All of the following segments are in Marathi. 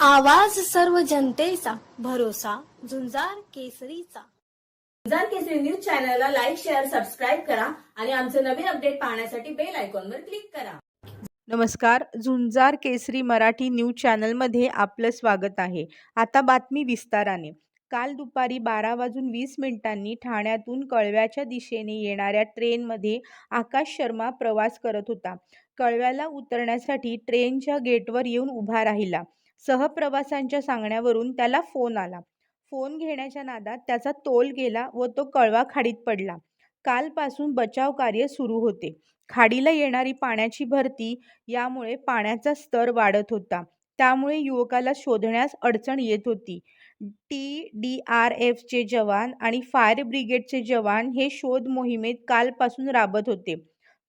आवाज सर्व जनतेचा भरोसा झुंजार केसरीचा. झुंजार केसरी न्यूज चॅनलला लाईक शेअर सबस्क्राईब करा आणि आमचे नवीन अपडेट पाहण्यासाठी बेल आयकॉनवर क्लिक करा. नमस्कार झुंजार केसरी मराठी न्यूज चॅनलमध्ये आपलं स्वागत आहे. आता बातमी विस्ताराने. काल दुपारी बारा वाजून वीस मिनिटांनी ठाण्यातून कळव्याच्या दिशेने येणाऱ्या ट्रेनमध्ये आकाश शर्मा प्रवास करत होता. कळव्याला उतरण्यासाठी ट्रेनच्या गेटवर येऊन उभा राहिला. सहप्रवासांच्या सांगण्यावरून त्याला फोन आला. फोन घेण्याच्या नादात त्याचा तोल गेला व तो कळवा खाडीत पडला. कालपासून बचाव कार्य सुरू होते. खाडीला येणारी पाण्याची भरती यामुळे पाण्याचा स्तर वाढत होता. त्यामुळे युवकाला शोधण्यास अडचण येत होती. टी डी आर एफचे जवान आणि फायर ब्रिगेडचे जवान हे शोध मोहिमेत कालपासून राबत होते.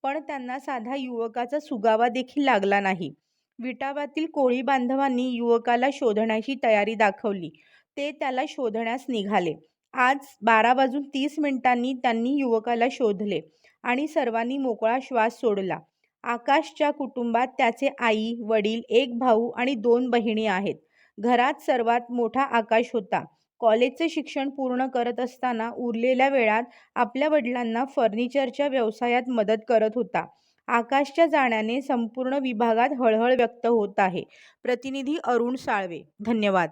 पण त्यांना साधा युवकाचा सुगावा देखील लागला नाही. विटावातील कोळी बांधवांनी युवकाला शोधण्याची तयारी दाखवली. ते त्याला शोधण्यास निघाले. आज बारा वाजून तीस मिनिटांनी त्यांनी युवकाला शोधले आणि सर्वांनी मोकळा श्वास सोडला. आकाशच्या कुटुंबात त्याचे आई वडील एक भाऊ आणि दोन बहिणी आहेत. घरात सर्वात मोठा आकाश होता. कॉलेजचे शिक्षण पूर्ण करत असताना उरलेल्या वेळात आपल्या वडिलांना फर्निचरच्या व्यवसायात मदत करत होता. आकाशच्या जाण्याने संपूर्ण विभागात हळहळ व्यक्त होत आहे. प्रतिनिधी अरुण साळवे धन्यवाद.